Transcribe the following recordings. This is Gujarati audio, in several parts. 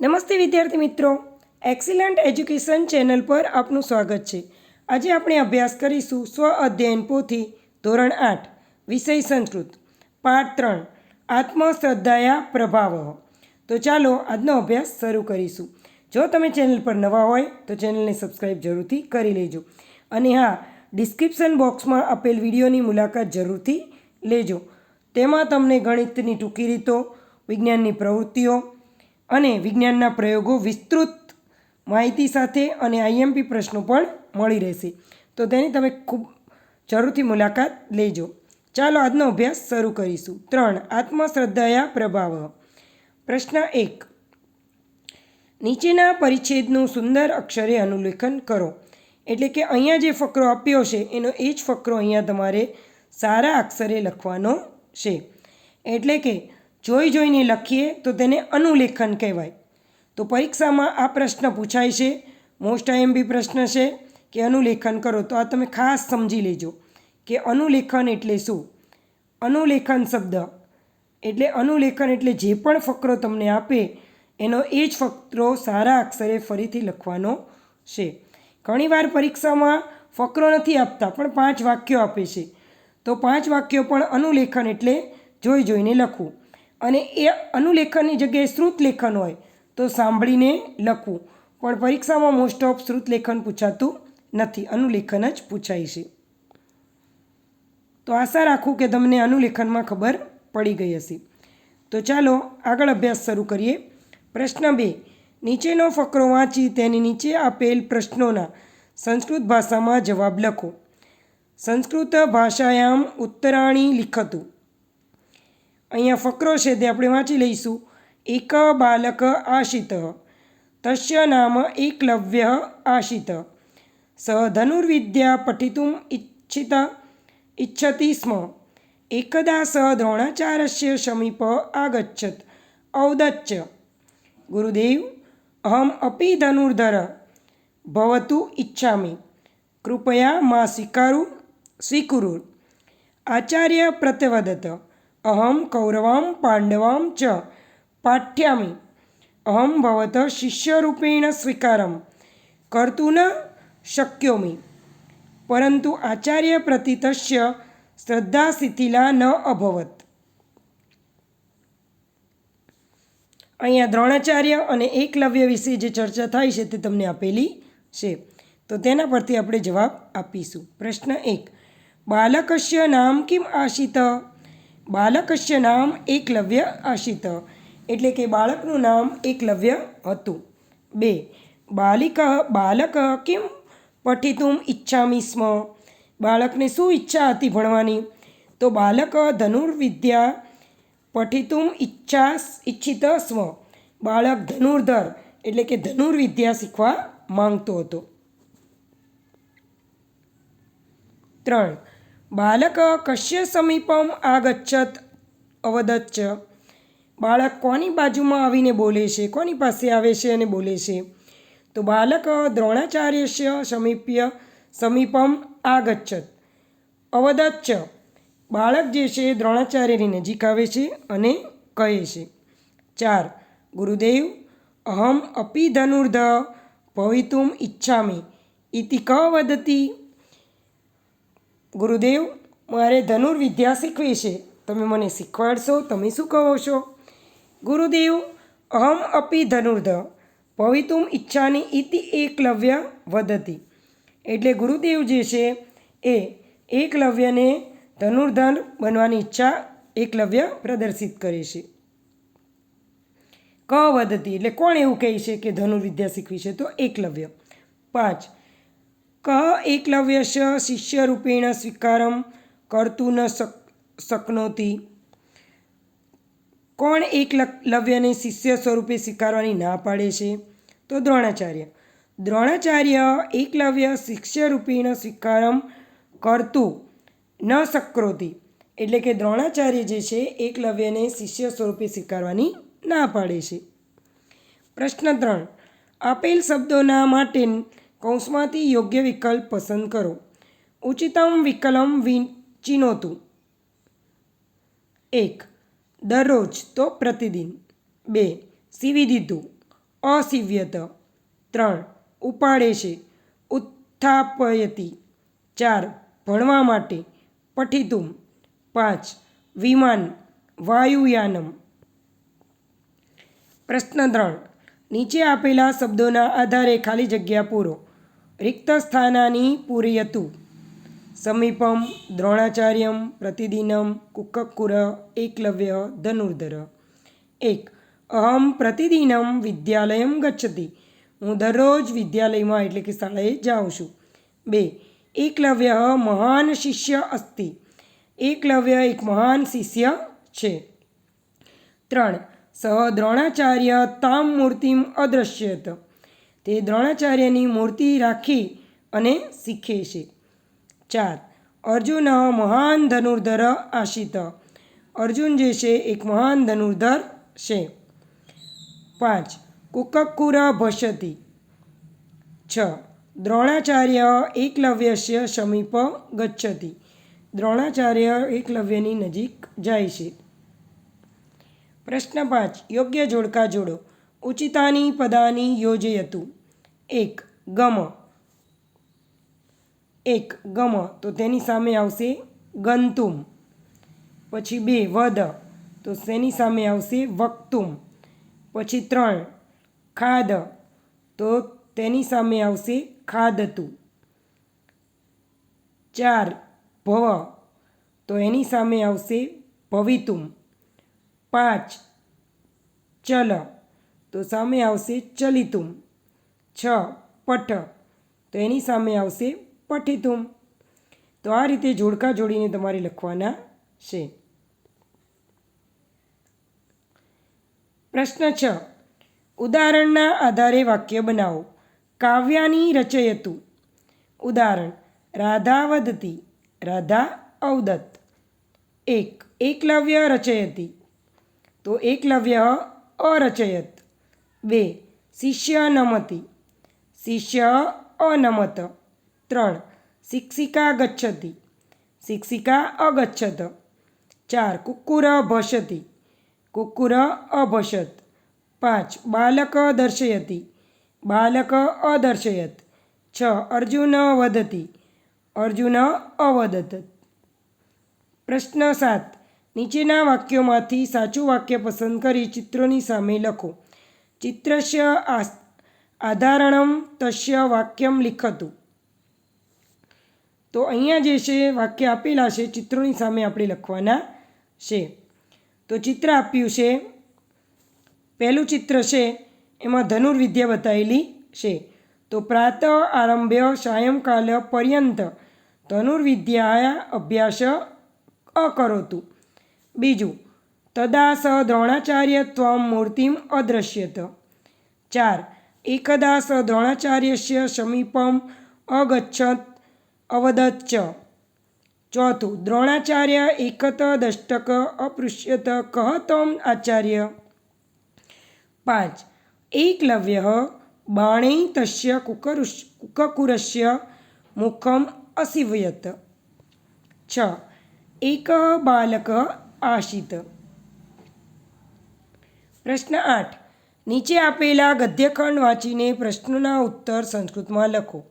નમસ્તે વિદ્યાર્થી મિત્રો. એક્સિલન્ટ એજ્યુકેશન ચેનલ પર આપનું સ્વાગત છે. આજે આપણે અભ્યાસ કરીશું સ્વ અધ્યયન પોથી ધોરણ આઠ, વિષય સંસ્કૃત, પાઠ ત્રણ, આત્મશ્રદ્ધાયા પ્રભાવ. તો ચાલો આજનો અભ્યાસ શરૂ કરીશું. જો તમે ચેનલ પર નવા હોય તો ચેનલને સબસ્ક્રાઈબ જરૂરથી કરી લેજો. અને હા, ડિસ્ક્રિપ્શન બોક્સમાં આપેલ વિડીયોની મુલાકાત જરૂરથી લેજો. તેમાં તમને ગણિતની ટૂંકી રીતો, વિજ્ઞાનની પ્રવૃત્તિઓ અને વિજ્ઞાનના પ્રયોગો વિસ્તૃત માહિતી સાથે અને આઈએમપી પ્રશ્નો પણ મળી રહેશે. તો તેની તમે ખૂબ જરૂરથી મુલાકાત લેજો. ચાલો આજનો અભ્યાસ શરૂ કરીશું. ત્રણ, આત્મશ્રદ્ધાયા પ્રભાવ. પ્રશ્ન એક, નીચેના પરિચ્છેદનું સુંદર અક્ષરે અનુલેખન કરો. એટલે કે અહીંયા જે ફકરો આપ્યો છે, એનો એ જ ફકરો અહીંયા તમારે સારા અક્ષરે લખવાનો છે. એટલે કે જોઈ જોઈને લખીએ તો તેને અનુલેખન કહેવાય. તો પરીક્ષામાં આ પ્રશ્ન પૂછાય છે. મોસ્ટ આઈએમબી પ્રશ્ન છે કે અનુલેખન કરો. તો આ તમે ખાસ સમજી લેજો કે અનુલેખન એટલે શું? અનુલેખન શબ્દ એટલે અનુલેખન એટલે જે પણ ફકરો તમને આપે, એનો એ જ ફકરો સારા અક્ષરે ફરીથી લખવાનો છે. ઘણીવાર પરીક્ષામાં ફકરો નથી આપતા, પણ પાંચ વાક્યો આપે છે. તો પાંચ વાક્યો પણ અનુલેખન એટલે જોઈ જોઈને લખવું. અને એ અનુલેખનની જગ્યાએ શ્રુત લેખન હોય તો સાંભળીને લખવું. પણ પરીક્ષામાં મોસ્ટ ઓફ શ્રુત લેખન પૂછાતું નથી. અનુલેખન જ પૂછાય છે. તો આશા રાખું કે તમને અનુલેખનમાં ખબર પડી ગઈ હશે. તો ચાલો આગળ અભ્યાસ શરૂ કરીએ. પ્રશ્ન બે. નીચેનો ફકરો વાંચી તેની નીચે આપેલ પ્રશ્નોના સંસ્કૃત ભાષામાં જવાબ લખો. સંસ્કૃત ભાષાયામ ઉત્તરાણી લિખતું. અહીંયા ફકરો છે તે આપણે વાંચી લઈશું. એક બાલક આશિત. તસ્ય નામ એકલવ્ય આશિત. સ ધનુર્વિદ્યા પઠિતુમ ઇચ્છિત ઇચ્છતિ સ્મ. એકદા સ દ્રોણાચાર્ય સમીપ આગચ્છત. ઔદચ્ચ. ગુરુદેવ, અહમ અપી ધનુર્ધર. ભવતુ ઇચ્છામિ કૃપયા મા સ્વીકારુ, સ્વીકુરુ. આચાર્ય પ્રત્યવદત. અહમ કૌરવાં પાંડવાં ચ પાઠ્યામિ અહમ ભવત શિષ્યરૂપેણ સ્વીકારમ કર્તું ન શક્યોમિ પરંતુ આચાર્ય પ્રતિતસ્ય શ્રદ્ધા શિથિલા ન અભવત અહીંયા દ્રોણાચાર્ય અને એકલવ્ય વિશે જે ચર્ચા થાય છે તે તમને આપેલી છે. તો તેના પરથી આપણે જવાબ આપીશું. પ્રશ્ન એક બાલકસ્ય નામ કેમ આશિત? બાલકસ્ય નામ એકલવ્ય આશિત. એટલે કે બાળકનું નામ એકલવ્ય હતું. બે, બાલિક, બાલક કેમ પઠિતુમ ઈચ્છામિ સ્મ? બાળકને શું ઈચ્છા હતી ભણવાની? તો બાલક ધનુર્વિદ્યા પઠિતું ઈચ્છા ઈચ્છિત સ્વ બાળક ધનુર્ધર, એટલે કે ધનુર્વિદ્યા શીખવા માંગતો હતો. ત્રણ બાલક કશ્ય સમીપમ આગચ્છત? અવદચ્ચ. બાળક કોની બાજુમાં આવીને બોલે છે? કોની પાસે આવે છે અને બોલે છે? તો બાલક દ્રોણાચાર્યસ્ય સમીપ્ય સમીપમ આગચ્છત. અવદચ્ચ. બાળક જે છે દ્રોણાચાર્યની નજીક આવે છે અને કહે છે. ચાર. ગુરુદેવ અહમ અપી ધનુર્ધ ભવિતુમ ઈચ્છામી. ઇતિ ક ગુરુદેવ, મારે ધનુર્વિદ્યા શીખવી છે તમે મને શીખવાડશો, તમે શું કહો છો? ગુરુદેવ, અહમ અપી ધનુર્ધ, ભવિતુમ ઈચ્છાની ઇતિ એકલવ્ય વદતી. એટલે ગુરુદેવ જે છે એ એકલવ્યને ધનુર્ધન બનવાની ઈચ્છા એકલવ્ય પ્રદર્શિત કરે છે. ક વદતી, એટલે કોણ એવું કહે છે કે ધનુર્વિદ્યા શીખવી છે તો એકલવ્ય. પાંચ ક એકલવ્યશ શિષ્યરૂપેણ સ્વીકારમ કરતું ન શક, શકનોતી. કોણ એકલવ્યને શિષ્ય સ્વરૂપે સ્વીકારવાની ના પાડે છે? તો દ્રોણાચાર્ય. દ્રોણાચાર્ય એકલવ્ય શિષ્યરૂપેણ સ્વીકારમ કરતું ન શક્રોતી. એટલે કે દ્રોણાચાર્ય જે છે, એકલવ્યને શિષ્ય સ્વરૂપે સ્વીકારવાની ના પાડે છે. પ્રશ્ન ત્રણ. આપેલ શબ્દોના માટે કૌંસમાંથી યોગ્ય વિકલ્પ પસંદ કરો. ઉચિતમ વિકલમ વિચિનોતું એક, દરરોજ તો પ્રતિદિન. બે, સીવી દીધું. અસીવ્યત. ત્રણ, ઉપાડે છે. ઉત્થાપયતી. ચાર, ભણવા માટે પઠિતુમ. પાંચ, વિમાન, વાયુયાનમ. પ્રશ્ન ત્રણ, નીચે આપેલા શબ્દોના આધારે ખાલી જગ્યા પૂરો. રિક્ત સ્થાનાની પૂરયતુ. સમીપમ દ્રોણાચાર્યમ પ્રતિદિનમ કુક્કુર એકલવ્ય ધનુર્ધર. એક, અહમ પ્રતિદિનમ વિદ્યાલયમ ગચ્છતિ. હું દરરોજ વિદ્યાલયમાં એટલે કે શાળાએ જાઉં છું. બે, એકલવ્ય મહાન શિષ્ય અસ્તિ. એકલવ્ય એક મહાન શિષ્ય છે. ત્રણ, સહ દ્રોણાચાર્ય તામ મૂર્તિમ અદ્રશ્યત. તે દ્રોણાચાર્યની મૂર્તિ રાખી અને શીખે છે. ચાર, અર્જુન મહાન ધનુર્ધર આશિત. અર્જુન જે છે, એક મહાન ધનુર્ધર છે. પાંચ કુકક્કુર ભસતી. છ, દ્રોણાચાર્ય એકલવ્યસ્ય સમીપ ગચ્છતી. દ્રોણાચાર્ય એકલવ્યની નજીક જાય છે. પ્રશ્ન પાંચ, યોગ્ય જોડકા જોડો. ઉચિતાની પદાની યોજયતું. એક, ગમ. એક, ગમ. તો તેની સામે આવશે ગંતુમ. પછી બે, વદ. તો તેની સામે આવશે વક્તુમ. પછી ત્રણ, ખાદ. તો તેની સામે આવશે ખાદતું. ચાર, ભવ. તો એની સામે આવશે ભવિતુમ. પાંચ, ચલ. તો સામે આવશે ચલિતુમ. છ પઠ તો એની સામે આવશે પઠિતુમ. તો આ રીતે જોડકા જોડીને તમારે લખવાના છે. પ્રશ્ન છ. ઉદાહરણના આધારે વાક્ય બનાવો. કાવ્યાની રચયતું. ઉદાહરણ, રાધા વદતી, રાધા અવદત્ત એક, એકલવ્ય રચયતી. તો એકલવ્ય અરચયત. બે. શિષ્ય નમતી શિષ્ય અનમત. ત્રણ. શિક્ષિકા ગચ્છતિ. શિક્ષિકા અગચ્છત. ચાર. કુક્કુર ભસતી કુક્કુર અભસત પાંચ. બાલક દર્શયતી બાલક અદર્શયત છ. અર્જુન વદતી. અર્જુન અવદત. પ્રશ્ન સાત. નીચેના વાક્યોમાંથી સાચું વાક્ય પસંદ કરી ચિત્રોની સામે લખો. ચિત્રસ્ય આધારણમ તસ્ય વાક્યમ લિખતું તો અહીંયા જે છે વાક્ય આપેલા છે ચિત્રોની સામે આપણે લખવાના છે તો ચિત્ર આપ્યું છે પહેલું ચિત્ર છે એમાં ધનુર્વિદ્યા બતાવેલી છે તો પ્રાતઃ આરંભ્ય સાયંકાલ પર્યંત ધનુર્વિદ્યા અભ્યાસ અકરોતું બીજું તદા સ દ્રોણાચાર્ય ત્વમ મૂર્તિમ અદ્રશ્યત. ચાર એકદા સ દ્રોણાચાર્યસ્ય સમીપમ અગચ્છત અવદચ્ચ. ચોથું, દ્રોણાચાર્ય એકત દષ્ટક અપૃશ્યત કહતમ આચાર્ય. પાંચ, એકલવ્ય બાણે તસ્ય કુકરુષ કુકુરસ્ય મુખમ અસીવયત. છ, એક બાલક આશિત. પ્રશ્ન આઠ. નીચે આપેલા ગદ્યખંડ વાંચીને પ્રશ્નના ઉત્તર સંસ્કૃતમાં લખો.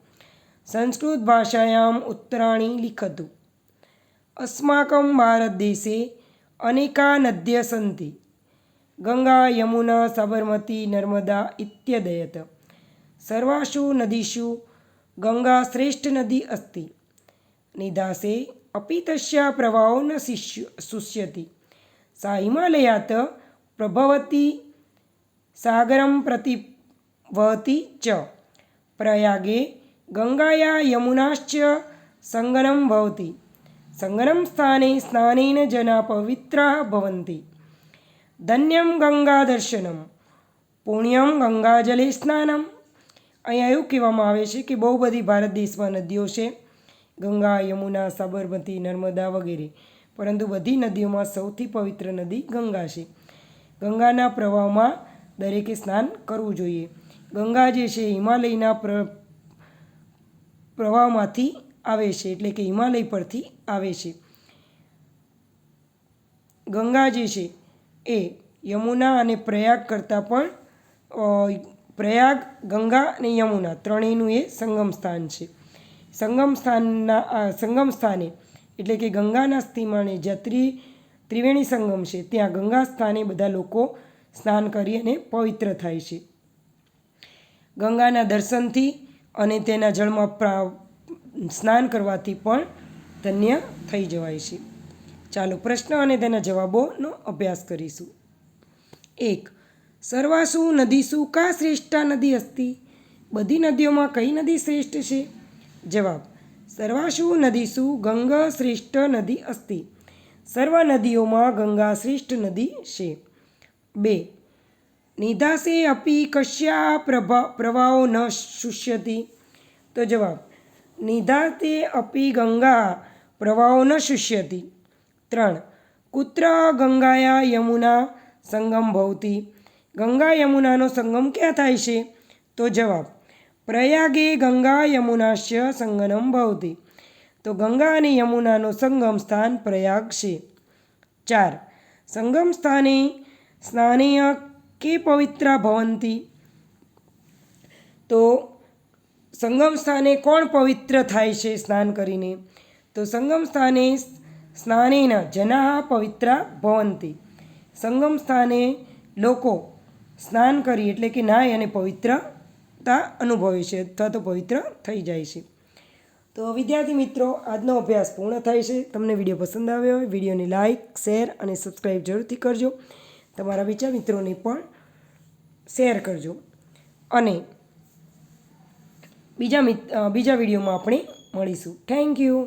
સંસ્કૃત ભાષાયામ ઉત્તરાણી લિખતુ. અસ્માકમ ભારત દેશે અનેકા નદ્ય સંતિ ગંગા, યમુના, સાબરમતી, નર્મદા ઇત્યદયત. સર્વાસુ નદીષુ ગંગા શ્રેષ્ઠ નદી અસ્તિ. નિદાસે અપિતસ્યા પ્રવાહો ન શિષ્ય શુષ્યતિ સા હિમાલયાત પ્રભવતી સાગરમ પ્રતિ વહતી ચ પ્રયાગે ગંગાયા યમુનાશ્ચ સંગનમ ભવતી સંગનમ સ્થાને સ્નાનેન જના પવિત્રા ભવંતી ધન્યમ ગંગા દર્શનમ પુણ્યમ ગંગાજલે સ્નાનમ અહીંયા એવું કહેવામાં આવે છે કે બહુ બધી ભારત દેશમાં નદીઓ છે. ગંગા, યમુના, સાબરમતી, નર્મદા વગેરે. પરંતુ બધી નદીઓમાં સૌથી પવિત્ર નદી ગંગા છે. ગંગાના પ્રવાહમાં દરેકે સ્નાન કરવું જોઈએ. ગંગા જે છે હિમાલયના પ્ર, પ્રવાહમાંથી આવે છે, એટલે કે હિમાલય પરથી આવે છે. ગંગા જે છે એ યમુના અને પ્રયાગ કરતાં પણ પ્રયાગ, ગંગા અને યમુના ત્રણેયનું એ સંગમ સ્થાન છે. સંગમ સ્થાનના સંગમ સ્થાને, એટલે કે ગંગાના સ્થિમાણે જ્યાં ત્રિ ત્રિવેણી સંગમ છે. ત્યાં ગંગા સ્થાને બધા લોકો સ્નાન કરી અને પવિત્ર થાય છે. ગંગાના દર્શનથી અને તેના જળમાં સ્નાન કરવાથી પણ ધન્ય થઈ જવાય છે. ચાલો પ્રશ્ન અને તેના જવાબોનો અભ્યાસ કરીશું. એક, સર્વાસુ નદીસુ કા શ્રેષ્ઠા નદી અસ્તી? બધી નદીઓમાં કઈ નદી શ્રેષ્ઠ છે? જવાબ, સર્વાસુ નદીસુ ગંગા શ્રેષ્ઠ નદી અસ્તિ. સર્વ નદીઓમાં ગંગા શ્રેષ્ઠ નદી છે. બે. નિધાસે અપી કશ્યા પ્રભા, પ્રવાહો ન શુષ્યતિ? તો જવાબ નિધાતે અપી ગંગા પ્રવાહો ન શુષ્યતિ. ત્રણ. કુત્ર ગંગાયા યમુના સંગમ ભવતી. ગંગા યમુનાનો સંગમ ક્યાં થાય છે? તો જવાબ, પ્રયાગે ગંગા યમુનાશ્ય સંગનમ ભવતી. તો ગંગા અને યમુનાનો સંગમ સ્થાન પ્રયાગ છે. ચાર. સંગમ સ્થાને સ્નાનેય કે પવિત્રા ભવંતી? તો સંગમ સ્થાને કોણ પવિત્ર થાય છે સ્નાન કરીને? તો સંગમ સ્થાને સ્નાનેન જના પવિત્રા ભવંતી. સંગમ સ્થાને લોકો સ્નાન કરી એટલે કે નાય અને પવિત્રતા અનુભવે છે અથવા તો પવિત્ર થઈ જાય છે. તો વિદ્યાર્થી મિત્રો, આજનો અભ્યાસ પૂર્ણ થાય છે. તમને વીડિયો પસંદ આવ્યો હોય, વિડીયોને લાઇક શેર અને સબસ્ક્રાઈબ જરૂરથી કરજો. તમારા બીજા મિત્રોને પણ શેર કરજો. અને બીજા બીજા વિડીયોમાં આપણે મળીશું. Thank you.